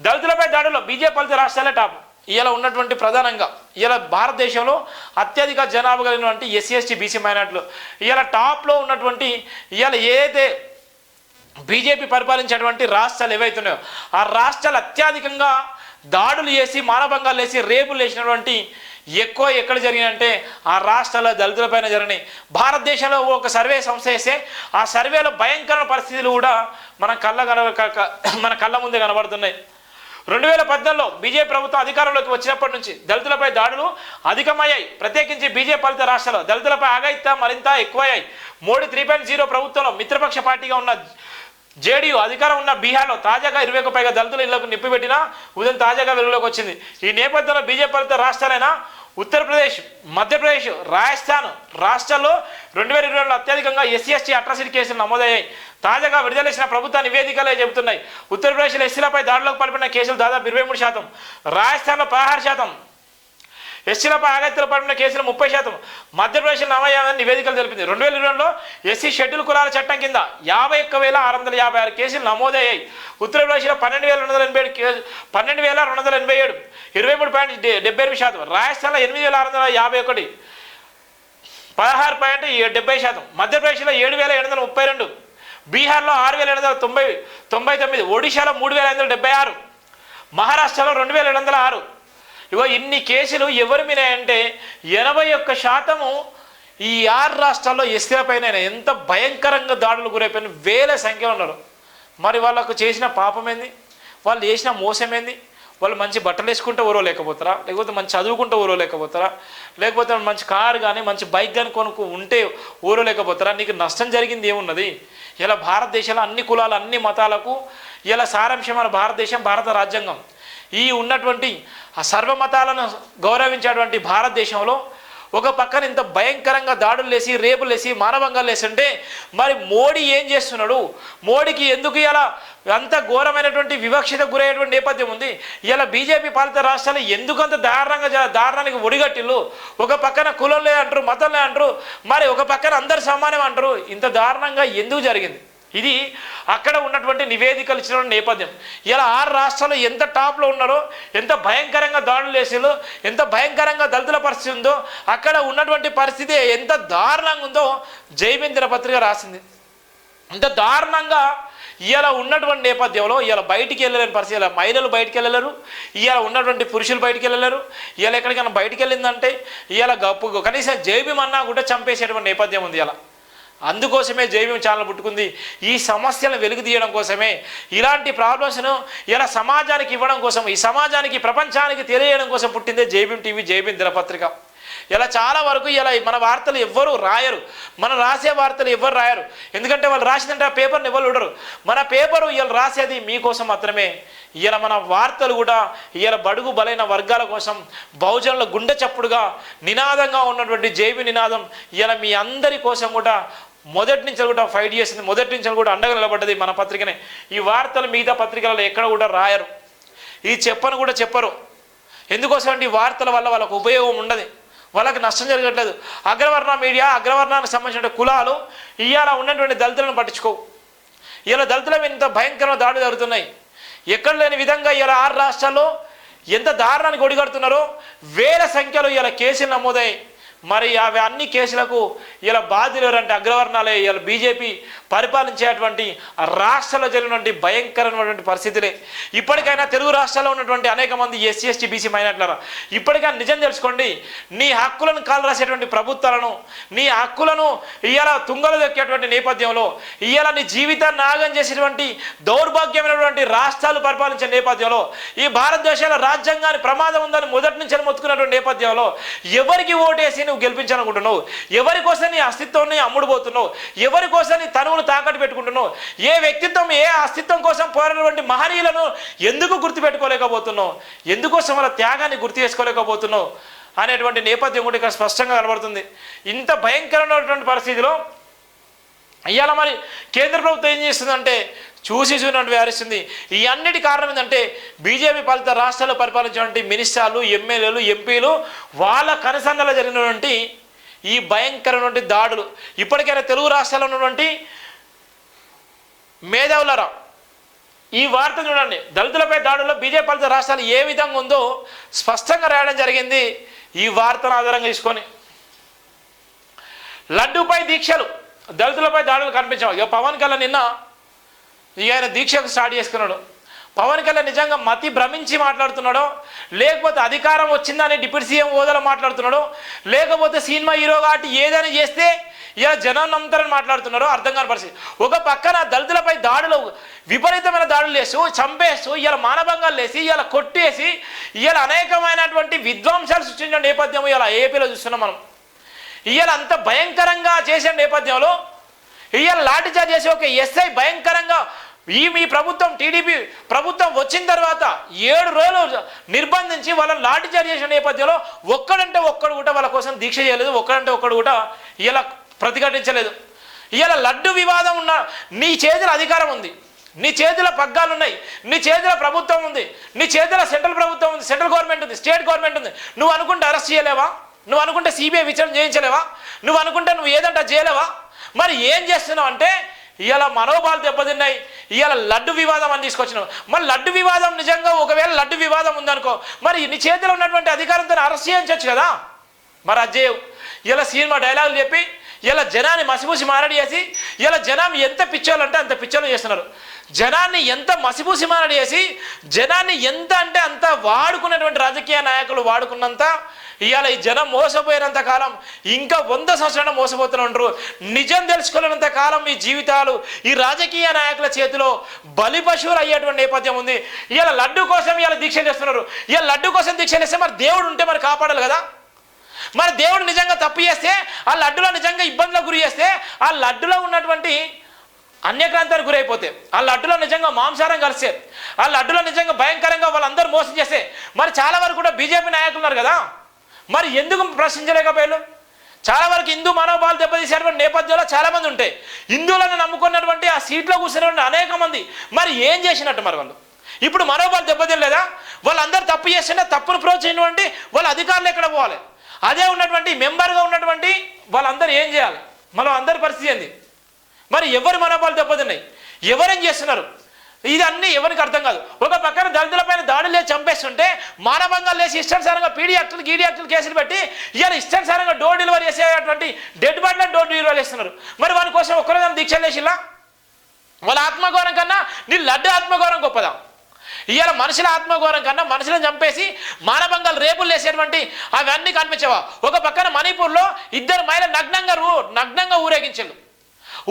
దళితులపై దాడులు బీజేపీ ఫలిత రాష్ట్రాలే టాప్. ఇలా ఉన్నటువంటి ప్రధానంగా ఇలా భారతదేశంలో అత్యధిక జనాభా కలిగినటువంటి ఎస్సీ ఎస్టీ బీసీ మైనార్టీలు. ఇలా టాప్లో ఉన్నటువంటి ఇలా ఏదైతే బీజేపీ పరిపాలించేటువంటి రాష్ట్రాలు ఏవైతున్నాయో ఆ రాష్ట్రాలు అత్యధికంగా దాడులు చేసి మానభంగాలు వేసి రేపులు వేసినటువంటి ఎక్కువ ఎక్కడ జరిగినంటే ఆ రాష్ట్రాల దళితులపైన జరిగినాయి. భారతదేశంలో ఒక సర్వే సంస్థ వేస్తే ఆ సర్వేలో భయంకర పరిస్థితులు కూడా మన కళ్ళ కన క- మన కళ్ళ ముందే కనబడుతున్నాయి. రెండు వేల పద్నాలుగులో బీజేపీ ప్రభుత్వం అధికారంలోకి వచ్చినప్పటి నుంచి దళితులపై దాడులు అధికమయ్యాయి. ప్రత్యేకించి బీజేపీ పాలిత రాష్ట్రాల్లో దళితులపై ఆగాయిత మరింత ఎక్కువయ్యాయి. మోడీ త్రీ పాయింట్ జీరో ప్రభుత్వంలో మిత్రపక్ష పార్టీగా ఉన్న జేడీయూ అధికారం ఉన్న బీహార్లో తాజాగా ఇరవైకు పైగా దళితుల ఇళ్ళకు నిప్పిపెట్టిన ఉదయం తాజాగా వెలుగులోకి వచ్చింది. ఈ నేపథ్యంలో బీజేపీ పాలిత రాష్ట్రాలైన ఉత్తరప్రదేశ్ మధ్యప్రదేశ్ రాజస్థాన్ రాష్ట్రాల్లో రెండు వేల ఇరవై రెండులో అత్యధికంగా ఎస్సీ ఎస్టీ అట్రాసిటీ కేసులు నమోదయ్యాయి. తాజాగా విడుదల చేసిన ప్రభుత్వ నివేదికలే చెబుతున్నాయి. ఉత్తరప్రదేశ్లో ఎస్సీలపై దాడులకు పాల్పడిన కేసులు దాదాపు ఇరవై మూడు శాతం. రాజస్థాన్లో పదహారు శాతం. ఎస్సీలపై ఆగత్తులు పడిన కేసులు ముప్పై శాతం. మధ్యప్రదేశ్లో నమోదయ్యాయని నివేదికలు తెలిపింది. రెండు వేల ఇరవైలో ఎస్సీ షెడ్యూల్ కులాల చట్టం కింద యాభై ఒక్క వేల ఆరు వందల యాభై ఆరు కేసులు నమోదయ్యాయి. ఉత్తరప్రదేశ్లో పన్నెండు వేల రెండు వందల ఎనభై ఏడు కేసు పన్నెండు వేల రెండు వందల ఎనభై ఏడు ఇరవై మూడు పాయింట్ డెబ్బై ఎనిమిది శాతం. రాజస్థాన్లో ఎనిమిది వేల ఆరు వందల యాభై ఒకటి పదహారు పాయింట్ డెబ్బై శాతం. మధ్యప్రదేశ్లో ఏడు వేల ఏడు వందల ముప్పై రెండు బీహార్లో ఆరు వేల ఏడు వందల తొంభై తొంభై తొమ్మిది ఒడిశాలో మూడు వేల ఐదు వందల డెబ్బై ఆరు మహారాష్ట్రలో రెండు వేల ఏడు వందల ఆరు ఇగో ఇన్ని కేసులు ఎవరి మీద అంటే ఎనభై ఒక్క శాతము ఈ ఆరు రాష్ట్రాల్లో ఎస్సీలపైన ఎంత భయంకరంగా దాడులు గురైపోయిన వేల సంఖ్యలో ఉన్నారు. మరి వాళ్ళకు చేసిన పాపం ఏంది వాళ్ళు చేసిన మోసం ఏంది వాళ్ళు మంచి బట్టలు వేసుకుంటే ఊరో లేకపోతారా లేకపోతే మంచి చదువుకుంటే ఊరో లేకపోతారా లేకపోతే మంచి కారు కానీ మంచి బైక్ కానీ కొనుక్కు ఉంటే ఊరో లేకపోతారా నీకు నష్టం జరిగింది ఏమున్నది? ఇలా భారతదేశంలో అన్ని కులాలు అన్ని మతాలకు ఇలా సారాంశం భారతదేశం భారత రాజ్యాంగం. ఈ ఉన్నటువంటి సర్వమతాలను గౌరవించేటువంటి భారతదేశంలో ఒక పక్కన ఇంత భయంకరంగా దాడులు లేసి రేపులు లేసి మానవంగాలు లేస్తుంటే మరి మోడీ ఏం చేస్తున్నాడు? మోడీకి ఎందుకు ఇలా అంత ఘోరమైనటువంటి వివక్షత గురయ్యేటువంటి నేపథ్యం ఉంది? ఇలా బీజేపీ పాలిత రాష్ట్రాలు ఎందుకు అంత దారుణంగా దారుణానికి ఒడిగట్టిల్లు? ఒక పక్కన కులంలే అంటారు మతంలే అంటారు మరి ఒక పక్కన అందరు సమానం అంటారు? ఇంత దారుణంగా ఎందుకు జరిగింది? ఇది అక్కడ ఉన్నటువంటి నివేదికలు ఇచ్చిన నేపథ్యం. ఇలా ఆరు రాష్ట్రాలు ఎంత టాప్లో ఉన్నారో ఎంత భయంకరంగా దాడులు వేసిందో ఎంత భయంకరంగా దళితుల పరిస్థితి ఉందో అక్కడ ఉన్నటువంటి పరిస్థితి ఎంత దారుణంగా ఉందో జైవేంద్ర పత్రిక రాసింది. ఇంత దారుణంగా ఇవాళ ఉన్నటువంటి నేపథ్యంలో ఇవాళ బయటికి వెళ్ళలేని పరిస్థితి ఇలా మహిళలు బయటికి వెళ్ళలేరు ఇవాళ ఉన్నటువంటి పురుషులు బయటికి వెళ్ళలేరు ఇవాళ ఎక్కడికైనా బయటికి వెళ్ళిందంటే ఇవాళ గప్పు కనీసం జైబీమన్నా కూడా చంపేసేటువంటి నేపథ్యం ఉంది ఇలా అందుకోసమే జైవీం ఛానల్ పుట్టుకుంది. ఈ సమస్యలను వెలుగు తీయడం కోసమే ఇలాంటి ప్రాబ్లమ్స్ను ఇలా సమాజానికి ఇవ్వడం కోసం ఈ సమాజానికి ప్రపంచానికి తెలియడం కోసం పుట్టిందే జైబీం టీవీ జైబీం దినపత్రిక. ఇలా చాలా వరకు ఇలా మన వార్తలు ఎవ్వరు రాయరు. మనం రాసే వార్తలు ఎవ్వరు రాయరు. ఎందుకంటే వాళ్ళు రాసిందంటే ఆ పేపర్ని ఎవరు ఉండరు మన పేపరు ఇలా రాసేది మీకోసం మాత్రమే. ఇలా మన వార్తలు కూడా ఇలా బడుగు బలైన వర్గాల కోసం బహుజనుల గుండె చప్పుడుగా నినాదంగా ఉన్నటువంటి జేబీ నినాదం ఇలా మీ అందరి కోసం కూడా మొదటి నుంచి కూడా ఫైట్ చేసింది మొదటి నుంచి కూడా అండగా నిలబడ్డది మన పత్రికనే. ఈ వార్తలు మిగతా పత్రికలలో ఎక్కడ కూడా రాయరు. ఈ చెప్పను కూడా చెప్పరు. ఎందుకోసం అంటే ఈ వార్తల వల్ల వాళ్ళకు ఉపయోగం ఉండదు. వాళ్ళకి నష్టం జరగట్లేదు. అగ్రవర్ణ మీడియా అగ్రవర్ణానికి సంబంధించిన కులాలు ఇవాళ ఉన్నటువంటి దళితులను పట్టించుకోవు. ఇలా దళితుల మీద ఇంత భయంకరమైన దాడులు జరుగుతున్నాయి. ఎక్కడ లేని విధంగా ఇలా ఆరు రాష్ట్రాల్లో ఎంత దారుణానికి ఒడిగడుతున్నారో వేల సంఖ్యలో ఇలా కేసులు నమోదయ్యాయి. మరి అవి అన్ని కేసులకు ఇలా బాధ్యులు ఎవరంటే అగ్రవర్ణాలే ఇలా బీజేపీ పరిపాలించేటువంటి ఆ రాష్ట్రాల్లో జరిగినటువంటి భయంకరమైనటువంటి పరిస్థితులే. ఇప్పటికైనా తెలుగు రాష్ట్రాల్లో ఉన్నటువంటి అనేక మంది ఎస్సీ ఎస్టీ బీసీ మైనార్టీలరా ఇప్పటికైనా నిజం తెలుసుకోండి నీ హక్కులను కాలు రాసేటువంటి ప్రభుత్వాలను నీ హక్కులను ఇవాళ తుంగలు దొక్కేటువంటి నేపథ్యంలో ఇవాళ నీ జీవితాన్ని నాగం చేసేటువంటి దౌర్భాగ్యమైనటువంటి రాష్ట్రాలు పరిపాలించే నేపథ్యంలో ఈ భారతదేశంలో రాజ్యాంగాన్ని ప్రమాదం ఉందని మొదటి నుంచి మొత్తుకున్నటువంటి నేపథ్యంలో ఎవరికి ఓటేసి నువ్వు గెలిపించాలనుకుంటున్నావు? ఎవరి కోసం నీ అస్తిత్వాన్ని అమ్ముడుపోతున్నావు? ఎవరి కోసం నీ తనువును తాకట్టు పెట్టుకుంటున్నావు? ఏ వ్యక్తిత్వం ఏ అస్తిత్వం కోసం పోరాడినటువంటి మహనీయులను ఎందుకు గుర్తుపెట్టుకోలేకపోతున్నావు? ఎందుకోసం వాళ్ళ త్యాగాన్ని గుర్తు చేసుకోలేకపోతున్నావు? అనేటువంటి నేపథ్యం కూడా ఇక్కడ స్పష్టంగా కనబడుతుంది. ఇంత భయంకరమైనటువంటి పరిస్థితిలో ఇవాళ మరి కేంద్ర ప్రభుత్వం ఏం చేస్తుందంటే చూసి చూసినట్టు వ్యవహరిస్తుంది ఈ అన్నిటి కారణం ఏంటంటే బీజేపీ పాలిత రాష్ట్రాల్లో పరిపాలించినటువంటి మినిస్టర్లు ఎమ్మెల్యేలు ఎంపీలు వాళ్ళ కనసన్నలో జరిగినటువంటి ఈ భయంకరమైనటువంటి దాడులు. ఇప్పటికైనా తెలుగు రాష్ట్రాల్లో ఉన్నటువంటి మేధావులరా ఈ వార్త చూడండి. దళితులపై దాడుల్లో బీజేపీ పాలిత రాష్ట్రాలు ఏ విధంగా ఉందో స్పష్టంగా రాయడం జరిగింది. ఈ వార్తను ఆధారంగా తీసుకొని. లడ్డుపై దీక్షలు దళితులపై దాడులు కనిపించావు ఇక పవన్ కళ్యాణ్ నిన్న ఇక ఆయన దీక్షకు స్టార్ట్ చేసుకున్నాడు. పవన్ కళ్యాణ్ నిజంగా మతి భ్రమించి మాట్లాడుతున్నాడో లేకపోతే అధికారం వచ్చిందని డిప్యూటీ సీఎం హోదాలో మాట్లాడుతున్నాడో లేకపోతే సినిమా హీరో కాబట్టి ఏదైనా చేస్తే ఇలా జనం నమ్ముతారని మాట్లాడుతున్నారో అర్థం కాని పరిస్థితి. ఒక పక్కన దళితులపై దాడులు విపరీతమైన దాడులు చేసు చంపేస్తూ ఇలా మానభంగాలు వేసి ఇలా కొట్టేసి ఇలా అనేకమైనటువంటి విధ్వంసాలు సృష్టించిన నేపథ్యం ఇలా ఏపీలో చూస్తున్నాం మనం. ఇవాళ అంత భయంకరంగా చేసే నేపథ్యంలో ఇవాళ లాఠీచార్జ్ చేసి ఒక ఎస్ఐ భయంకరంగా ఈ మీ ప్రభుత్వం టీడీపీ ప్రభుత్వం వచ్చిన తర్వాత ఏడు రోజులు నిర్బంధించి వాళ్ళని లాఠీచార్జ్ చేసిన నేపథ్యంలో ఒక్కడంటే ఒక్కడు కూడా వాళ్ళ కోసం దీక్ష చేయలేదు ఒక్కడంటే ఒక్కడు కూడా ఇలా ప్రతిఘటించలేదు. ఇలా లడ్డు వివాదం ఉన్న నీ చేతుల అధికారం ఉంది నీ చేతిలో పగ్గాలు ఉన్నాయి నీ చేతిలో ప్రభుత్వం ఉంది నీ చేతిలో సెంట్రల్ ప్రభుత్వం ఉంది సెంట్రల్ గవర్నమెంట్ ఉంది స్టేట్ గవర్నమెంట్ ఉంది. నువ్వు అనుకుంటే అరెస్ట్ చేయలేవా? నువ్వు అనుకుంటే సిబిఐ విచారణ చేయించలేవా? నువ్వు అనుకుంటే నువ్వు ఏదంటే చేయలేవా? మరి ఏం చేస్తున్నావు అంటే ఇవాళ మనోభావాలు దెబ్బతిన్నాయి. ఇవాళ లడ్డు వివాదం అని తీసుకొచ్చినావు. మరి లడ్డు వివాదం నిజంగా ఒకవేళ లడ్డు వివాదం ఉందనుకో మరి నీ చేతిలో ఉన్నటువంటి అధికారంతో అరెస్ట్ చేయించవచ్చు కదా? మరి అజయ్ ఇలా సినిమా డైలాగులు చెప్పి ఇలా జనాన్ని మసిపూసి మారడి చేసి ఇలా జనం ఎంత పిచ్చోళ్ళంటే అంత పిచ్చోళ్ళు చేస్తున్నారు. జనాన్ని ఎంత మసిపూసి మారడి చేసి జనాన్ని ఎంత అంటే అంత వాడుకున్నటువంటి రాజకీయ నాయకులు వాడుకున్నంత ఇవాళ ఈ జనం మోసపోయినంత కాలం ఇంకా వంద సంవత్సరాలు మోసపోతూనే నిజం తెలుసుకోలేనంత కాలం ఈ జీవితాలు ఈ రాజకీయ నాయకుల చేతిలో బలి పశువులు అయ్యేటువంటి నేపథ్యం ఉంది. ఇవాళ లడ్డు కోసం ఇవాళ దీక్ష చేస్తున్నారు. ఇవాళ లడ్డు కోసం దీక్ష చేస్తే మరి దేవుడు ఉంటే మరి కాపాడాలి కదా? మరి దేవుడు నిజంగా తప్పు చేస్తే ఆ లడ్డులో నిజంగా ఇబ్బందులకు గురి చేస్తే ఆ లడ్డులో ఉన్నటువంటి అన్యక్రాంతానికి గురైపోతే ఆ లడ్డులో నిజంగా మాంసారం కలిస్తే ఆ లడ్డులో నిజంగా భయంకరంగా వాళ్ళందరూ మోసం చేస్తే మరి చాలా వరకు కూడా బీజేపీ నాయకులు ఉన్నారు కదా? మరి ఎందుకు ప్రశ్నించలేకపోయారు చాలా వరకు హిందూ మనోభావాలు దెబ్బతీసేటువంటి నేపథ్యంలో చాలా మంది ఉంటాయి హిందువులను నమ్ముకున్నటువంటి ఆ సీట్లో కూర్చున్నటువంటి అనేక మంది మరి ఏం చేసినట్టు మరి వాళ్ళు? ఇప్పుడు మనోభావాలు దెబ్బతినలేదా? వాళ్ళందరూ తప్పు చేస్తుంటే తప్పును ప్రోత్సహించినటువంటి వాళ్ళ అధికారులు ఎక్కడ పోవాలి? అదే ఉన్నటువంటి మెంబర్గా ఉన్నటువంటి వాళ్ళందరూ ఏం చేయాలి? మనం అందరి పరిస్థితి ఏంది? మరి ఎవరి మనోభావాలు దెబ్బతిన్నాయి? ఎవరేం చేస్తున్నారు? ఇది ఎవరికి అర్థం కాదు. ఒక పక్కన దళితులపైన దాడులు లేచి చంపేస్తుంటే మానవంగా లేచి ఇష్టానుసారంగా పీడీ యాక్టులు గీడీ యాక్టులు కేసులు పెట్టి ఇవాళ ఇష్టానుసారంగా డోర్ డెలివరీ చేసేటువంటి డెడ్ బాడీలో డోర్ డెలివరీ చేస్తున్నారు. మరి వాని కోసం ఒక్కరోజు దీక్షలు చేసిలా వాళ్ళ ఆత్మగౌరవం కన్నా నీ లడ్డు ఆత్మగౌరవం గొప్పదా? ఇవాళ మనుషుల ఆత్మగౌరవం కన్నా మనుషులను చంపేసి మానభంగాలు రేపులు వేసేటువంటి అవన్నీ కనిపించవా? ఒక పక్కన మణిపూర్లో ఇద్దరు మహిళలు నగ్నంగా రూ నగ్నంగా ఊరేగించారు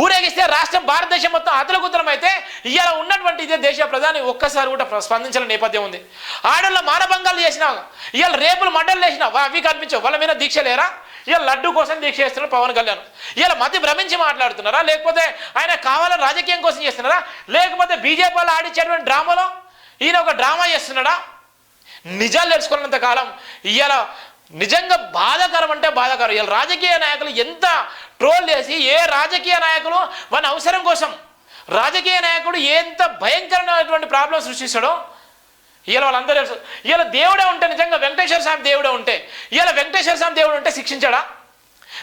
ఊరేగిస్తే రాష్ట్రం భారతదేశం మొత్తం అతలకుతలం అయితే ఇవాళ ఉన్నటువంటి ఇదే దేశ ప్రధాని ఒక్కసారి కూడా స్పందించిన నేపథ్యం ఉంది. ఆడోళ్ళ మానభంగాలు చేసినా ఇవాళ రేపులు మండలు చేసినా అవి కనిపించవు. వాళ్ళ మీద దీక్ష లేరా? ఇవాళ లడ్డు కోసం దీక్ష చేస్తున్నారు పవన్ కళ్యాణ్. ఇవాళ మతి భ్రమించి మాట్లాడుతున్నారా? లేకపోతే ఆయన కావాలని రాజకీయం కోసం చేస్తున్నారా? లేకపోతే బీజేపీ వాళ్ళు ఆడించేటువంటి డ్రామాలో ఈయన ఒక డ్రామా చేస్తున్నాడా? నిజాలు తెలుసుకున్నంత కాలం ఇవాళ నిజంగా బాధాకరం అంటే బాధాకరం. ఇవాళ రాజకీయ నాయకులు ఎంత ట్రోల్ చేసి ఏ రాజకీయ నాయకులు మన అవసరం కోసం రాజకీయ నాయకుడు ఎంత భయంకరమైనటువంటి ప్రాబ్లం సృష్టిస్తాడో ఇలా వాళ్ళందరూ ఇలా దేవుడే ఉంటే నిజంగా వెంకటేశ్వర స్వామి దేవుడే ఉంటే ఇలా వెంకటేశ్వర స్వామి దేవుడు ఉంటే శిక్షించాడా?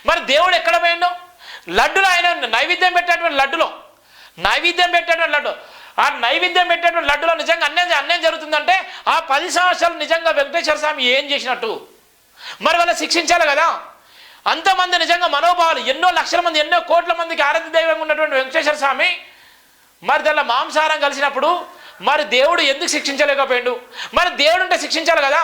మరి దేవుడు ఎక్కడ పోయిండు? లడ్డులో ఆయన నైవేద్యం పెట్టేటువంటి లడ్డులో నైవేద్యం పెట్టేటువంటి లడ్డు. ఆ నైవేద్యం పెట్టేటువంటి లడ్డులో నిజంగా అన్యాయం అన్యాయం జరుగుతుందంటే ఆ పది సంవత్సరాలు నిజంగా వెంకటేశ్వర స్వామి ఏం చేసినట్టు? మరి వాళ్ళ శిక్షించాలి కదా. అంతమంది నిజంగా మనోభావాలు ఎన్నో లక్షల మంది ఎన్నో కోట్ల మందికి ఆరాధ్య దైవంగా ఉన్నటువంటి వెంకటేశ్వర స్వామి మరి దానిలో మాంసాహారం కలిసినప్పుడు మరి దేవుడు ఎందుకు శిక్షించలేకపోయాడు? మరి దేవుడు ఉంటే శిక్షించాలి కదా.